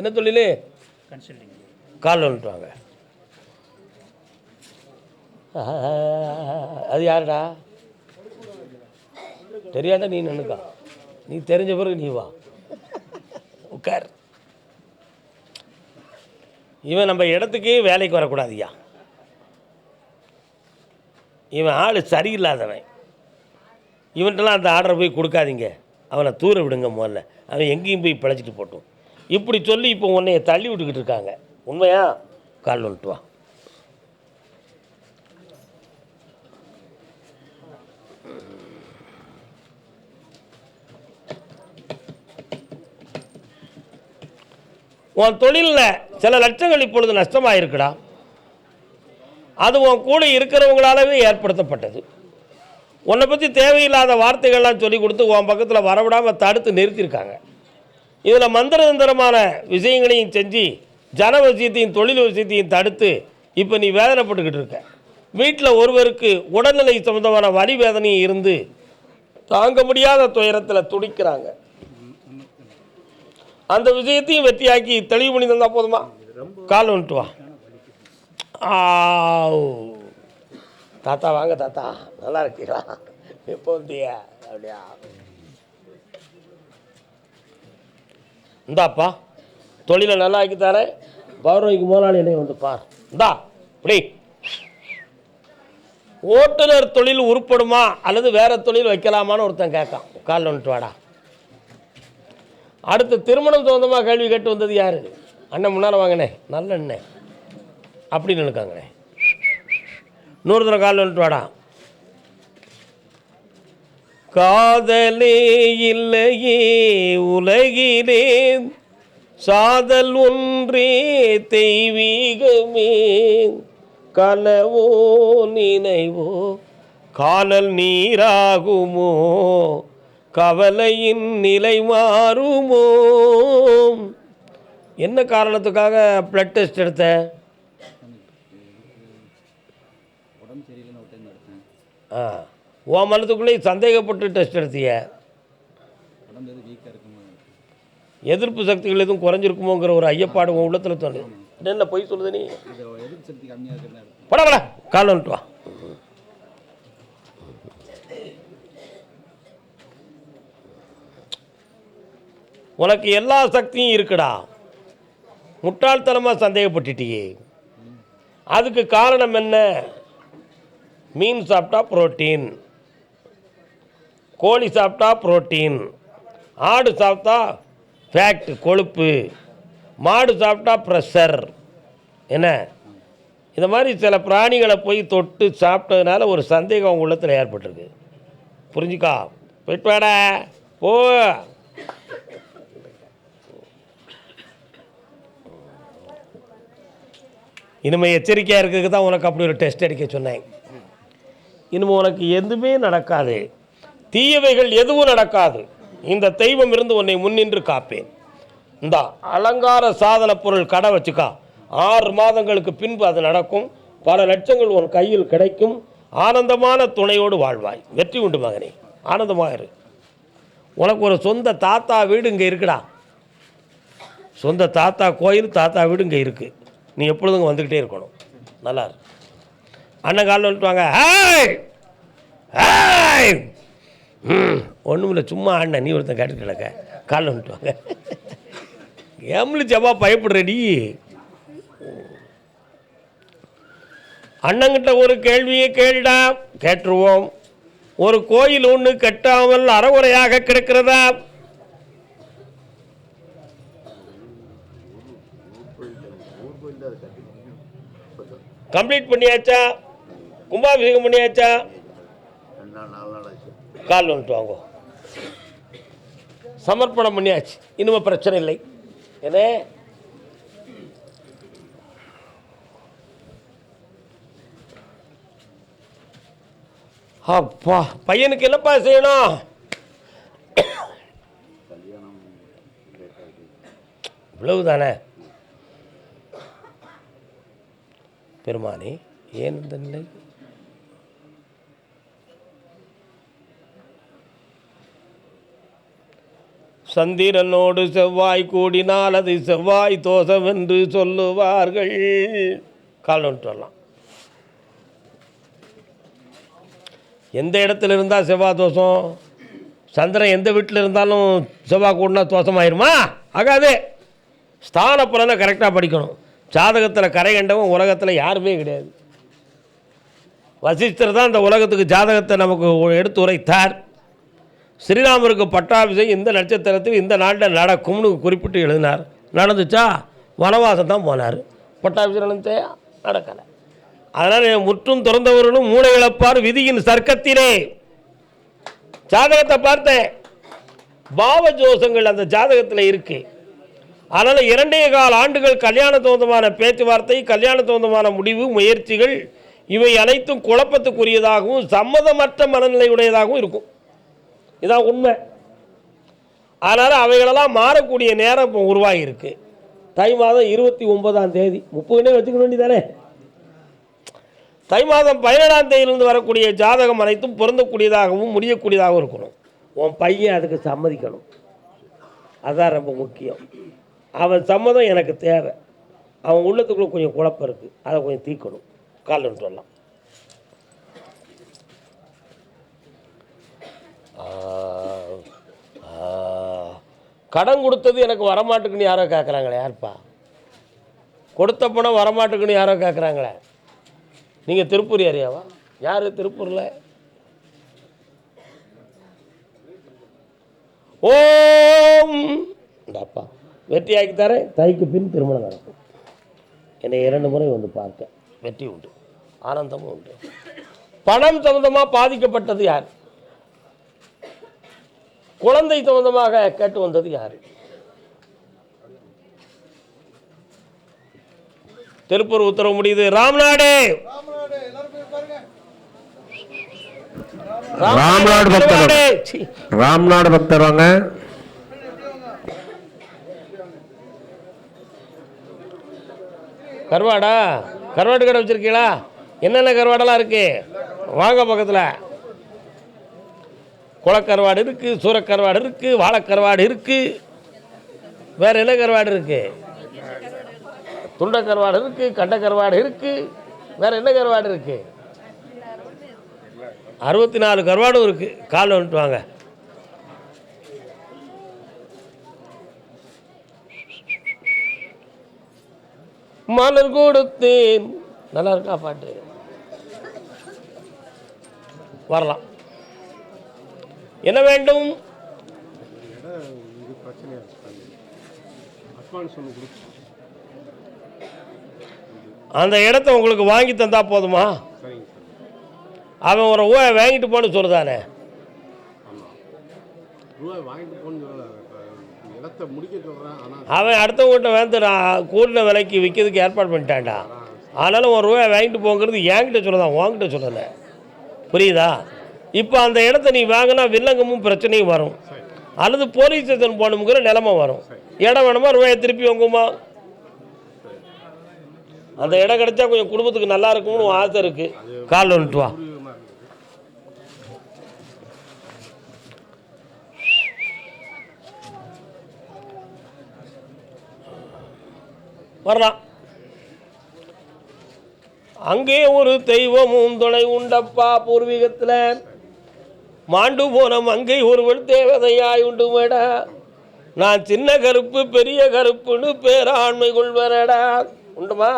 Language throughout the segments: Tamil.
என்ன தொழில்? கன்சல்டிங் கால் வந்துட்டு வாங்க அது யாருடா? தெரியாத நீ நின்னுக்கா? நீ தெரிஞ்ச பிறகு நீ வா. உட்கார் இவன் நம்ம இடத்துக்கே வேலைக்கு வரக்கூடாதுயா இவன் ஆள் சரியில்லாதவன். இவன்ட்டெல்லாம் அந்த ஆர்டரை போய் கொடுக்காதீங்க. அவனை தூர விடுங்க முதல்ல. அவன் எங்கேயும் போய் பிழைச்சிட்டு போட்டும். இப்படி சொல்லி இப்போ உன்னைய தள்ளி விட்டுக்கிட்டு இருக்காங்க. உண்மையா? கால் வந்துட்டு வா. உன் தொழிலில் சில லட்சங்கள் இப்பொழுது நஷ்டமாக இருக்குடா அது உன் கூட இருக்கிறவங்களாலவே ஏற்படுத்தப்பட்டது. உன்னை பற்றி தேவையில்லாத வார்த்தைகள்லாம் சொல்லி கொடுத்து உன் பக்கத்தில் வரவிடாமல் தடுத்து நிறுத்தியிருக்காங்க. இதில் மந்திரதந்திரமான விஷயங்களையும் செஞ்சு ஜன விஷயத்தையும் தொழில் விஷயத்தையும் தடுத்து இப்போ நீ வேதனைப்பட்டுக்கிட்டு இருக்க. வீட்டில் ஒருவருக்கு உடல்நிலை சம்பந்தமான வலி வேதனையும் இருந்து தாங்க முடியாத துயரத்தில் துடிக்கிறாங்க. அந்த விஷயத்தையும் வெற்றியாக்கி தெளிவு பண்ணி தந்தால் போதுமா? கால் வந்துட்டு வா. ஆவ். தாத்தா வாங்க தாத்தா. நல்லா இருக்கீங்களா? எப்போ வந்தியா அப்படியா? இந்தாப்பா தொழிலை நல்லா ஆக்கி தரேன் பௌர்ணமிக்கு முதலாளி என்னை வந்து பார். இந்தா இப்படி. ஓட்டுநர் தொழில் உருப்படுமா அல்லது வேறு தொழில் வைக்கலாமான்னு ஒருத்தன் கேட்கான். கால் வந்துட்டு வாடா. அடுத்து திருமணம் சொந்தமாக கேள்வி கேட்டு வந்தது யார்? அண்ணன் முன்னால் வாங்கண்ணே நல்ல அண்ணன் அப்படின்னு இருக்காங்கண்ணே நூறு தடவை காலில் வந்துட்டு வாடா. காதலே இல்லையே உலகிலே சாதல் ஒன்றே தெய்வீகமே. கனவோ நினைவோ? காணல் நீராகுமோ? கவலையின் நிலை மாறுமோ? என்ன காரணத்துக்காக பிளட் டெஸ்ட் எடுத்த? ஆ. உன் மனத்துக்குள்ளேயே சந்தேகப்பட்டு டெஸ்ட் எடுத்திய. எதிர்ப்பு சக்திகள் எதுவும் குறைஞ்சிருக்குமோங்கிற ஒரு ஐயப்பாடு உன் உள்ளத்தில் தோணுது. என்ன பொய் சொல்லுது நீ? பட பட கால் வந்துட்டு வா. உனக்கு எல்லா சக்தியும் இருக்குடா. முட்டாள்தனமாக சந்தேகப்பட்டுட்டியே. அதுக்கு காரணம் என்ன? மீன் சாப்பிட்டா புரோட்டீன் கோழி சாப்பிட்டா புரோட்டீன் ஆடு சாப்பிட்டா ஃபேக்ட் கொழுப்பு. மாடு சாப்பிட்டா ப்ரெஷர் என்ன? இந்த மாதிரி சில பிராணிகளை போய் தொட்டு சாப்பிட்டதுனால ஒரு சந்தேகம் அவங்க உள்ளத்தில் ஏற்பட்டிருக்கு. புரிஞ்சுக்கா? போயிட்டு வாடா. போ. இனிமேல் எச்சரிக்கையாக இருக்கிறதுக்கு தான் உனக்கு அப்படி ஒரு டெஸ்ட் அடிக்க சொன்னேன். இனிமே உனக்கு எதுவுமே நடக்காது. தீயவைகள் எதுவும் நடக்காது. இந்த தெய்வம் இருந்து உன்னை முன்னின்று காப்பேன். இந்த அலங்கார சாதன பொருள் கடை வச்சுக்கா. ஆறு மாதங்களுக்கு பின்பு அது நடக்கும். பல லட்சங்கள் உன் கையில் கிடைக்கும். ஆனந்தமான துணையோடு வாழ்வாய். வெற்றி உண்டு மகனே. ஆனந்தமாக இரு. உனக்கு ஒரு சொந்த தாத்தா வீடு இங்கே இருக்குடா. சொந்த தாத்தா கோயில் தாத்தா வீடு இங்கே இருக்குது நீ எப்பொழுதும் வந்துக்கிட்டே இருக்கணும். நல்லா இருக்கு அண்ணன் காலில் வந்துட்டு வாங்க. ஹாய்! ஹாய்! ஒன்றும் இல்லை சும்மா ஆடின நீ ஒருத்தன் கேட்டு கிடக்க. காலில் வந்துட்டு வாங்க. எம்லி பயப்படுறடி அண்ணங்கிட்ட ஒரு கேள்வியை கேள்டா. கேட்டுருவோம். ஒரு கோயில் ஒன்று கட்டாமல் அறவுரையாக கிடக்கிறதா? கம்ப்ளீட் பண்ணியாச்சா? கும்பாபிஷேகம் பண்ணியாச்சா? கால் வந்துட்டு வாங்க சமர்ப்பணம் பண்ணியாச்சு. இனிமே பிரச்சனை இல்லை. ஏனே அப்பா பையனுக்கு என்னப்பா செய்யணும்? இவ்வளவு தானே பெருமானே ஏன் இந்த நிலை? சந்திரனோடு செவ்வாய் கூடினால் அது செவ்வாய் தோஷம் என்று சொல்லுவார்கள். கால் நோட்டு வரலாம். எந்த இடத்துல இருந்தால் செவ்வாய் தோஷம்? சந்திரன் எந்த வீட்டில் இருந்தாலும் செவ்வாய் கூடினா தோஷமாயிருமா? ஆகாது. ஸ்தான பலனை கரெக்டாக படிக்கணும். ஜாதகத்தில் கரை கண்டவன் உலகத்தில் யாருமே கிடையாது. வசிஷ்டர் தான் இந்த உலகத்துக்கு ஜாதகத்தை நமக்கு எடுத்து உரைத்தார். ஸ்ரீராமருக்கு பட்டாபிஷேகம் இந்த நட்சத்திரத்தில் இந்த நாட்டில் நடக்கும்னு குறிப்பிட்டு எழுதினார். நடந்துச்சா? வனவாசம் தான் போனார். பட்டாபிஷேகம் நடந்துச்சா? நடக்கலை. அதனால் முற்றும் திறந்தவர்களும் மூளை இழப்பார் விதியின் சர்க்கத்திலே. ஜாதகத்தை பார்த்தேன். பாவ ஜோசங்கள் அந்த ஜாதகத்தில் இருக்கு. அதனால் இரண்டே கால் ஆண்டுகள் கல்யாண தோந்தமான பேச்சுவார்த்தை கல்யாண தோந்தமான முடிவு முயற்சிகள் இவை அனைத்தும் குழப்பத்துக்குரியதாகவும் சம்மதமற்ற மனநிலையுடையதாகவும் இருக்கும். இதான் உண்மை. அதனால் அவைகளெல்லாம் மாறக்கூடிய நேரம் இப்போ உருவாகி இருக்கு தை மாதம் இருபத்தி ஒன்பதாம் தேதி. முப்பதுனே வச்சுக்க வேண்டியதானே? தை மாதம் பதினேழாம் தேதியிலிருந்து வரக்கூடிய ஜாதகம் அனைத்தும் பொருந்தக்கூடியதாகவும் முடியக்கூடியதாகவும் இருக்கணும். உன் பையன் அதுக்கு சம்மதிக்கணும். அதுதான் ரொம்ப முக்கியம். அவன் சம்மதம் எனக்கு தேவை. அவன் உள்ளத்துக்குள்ளே கொஞ்சம் குழப்பம் இருக்குது அதை கொஞ்சம் தீர்க்கணும். கால் சொல்லலாம் கடன் கொடுத்தது எனக்கு வரமாட்டுக்குன்னு யாரோ கேட்குறாங்களே யார்ப்பா? கொடுத்த பணம் வரமாட்டுக்குன்னு யாரோ கேட்குறாங்களே நீங்கள் திருப்பூர் ஏரியாவா? யார் திருப்பூரில்? ஓம்! அப்பா வெற்றியாக்கி தரேன். தைக்கு பின் திருமணம் நடக்கும். என்னை இரண்டு முறை வந்து பார்க்க. வெற்றி உண்டு. ஆனந்தமும் உண்டு. பணம் சம்மந்தமாக பாதிக்கப்பட்டது யார்? குழந்தை சம்பந்தமாக கேட்டு வந்தது யார்? திருப்பூர் உத்தரவு முடியுது. ராம்நாடு! ராம்நாடு பக்தர். ராம்நாடு. பக்தர் வாங்க. கருவாடா? கருவாடு கடை வச்சிருக்கீங்களா? என்னென்ன கருவாடெல்லாம் இருக்கு? வாங்க பக்கத்தில். குளக்கருவாடு இருக்குது சூரக்கருவாடு இருக்குது வாழைக்கருவாடு இருக்குது வேறு என்ன கருவாடு இருக்குது துண்டை கருவாடு கண்டக்கருவாடு இருக்குது வேறு என்ன கருவாடு இருக்குது அறுபத்தி நாலு கருவாடும் இருக்குது கால் வந்துட்டு வாங்க. மலர் கொடுத்தேன். நல்லா இருக்கா பாட்டு? வரலாம். என்ன வேண்டும்? அந்த இடத்த உங்களுக்கு வாங்கி தந்தா போதுமா? அவன் ஒரு ரூபாய் வாங்கிட்டு போன்னு சொல்லுதானே? அவன் அடுத்தவங்ககிட்ட வந்து நான் கூட்டின விலைக்கு விற்கிறதுக்கு ஏற்பாடு பண்ணிட்டான்டா. ஆனாலும் ஒரு ரூபாய் வாங்கிட்டு போங்கிறது என்கிட்ட சொல்லதான் உங்ககிட்ட சொல்லலை. புரியுதா? இப்போ அந்த இடத்த நீ வாங்கினா வில்லங்கமும் பிரச்சனையும் வரும். அல்லது போலீஸ் ஸ்டேஷன் போகணுங்கிற நிலமை வரும். இடம் வேணுமா ரூபாயை திருப்பி வாங்குமா அந்த இடம் கிடைச்சா கொஞ்சம் குடும்பத்துக்கு நல்லா இருக்கும்னு ஆசை இருக்கு. கால் வந்துட்டு வா. வரலாம். அங்கே ஒரு தெய்வமும் துணை உண்டப்பா பூர்வீகத்தில். மாண்டு போன மங்கை ஒருவள் தேவதையாய் உண்டு மேடா நான் சின்ன கருப்பு பெரிய கருப்புன்னு பேராண்மை கொள்வனடா. உண்டுமா?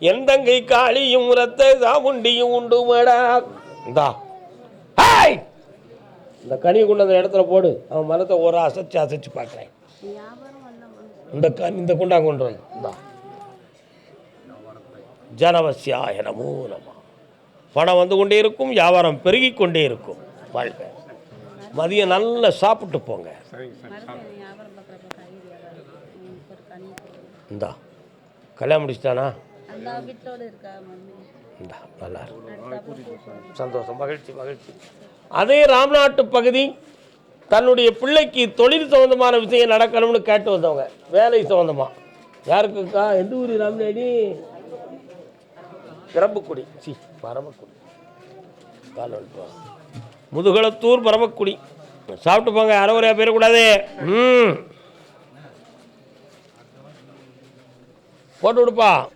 என் தங்கை காளியும் ரத்த சாமுண்டியும் உண்டு மேடா இந்தா. ஹாய்! இந்த கனி கொண்டு அந்த இடத்துல போடு. அவன் மனத்தை ஒரு அசைச்சு அசைச்சு பார்க்குறேன். இந்த கண் இந்த குண்டா கொண்டு வந்து இந்தா. ஜனவசியாய நமோ பணம் வந்து கொண்டே இருக்கும் வியாபாரம் பெருகி கொண்டே இருக்கும். வாழ்க. மதியம் நல்லா சாப்பிட்டு போங்க. இந்தா கல்யாணம் முடிச்சுட்டானா? இந்தா நல்லா இருக்கு சந்தோஷம் மகிழ்ச்சி மகிழ்ச்சி. அதே ராம்நாட்டு பகுதி தன்னுடைய பிள்ளைக்கு தொழில் சம்மந்தமான விஷயம் நடக்கணும்னு கேட்டு வந்தவங்க வேலை சம்மந்தமாக யாருக்குக்கா? எந்த ஊர் ராம்நாடி பிரம்புக்குடி சி பரமக்குடி. கால் வந்துட்டு முதுகளத்தூர் பரமக்குடி. சாப்பிட்டு போங்க அறவுரையாக போயிடக்கூடாது. ம். போட்டு விடுப்பா.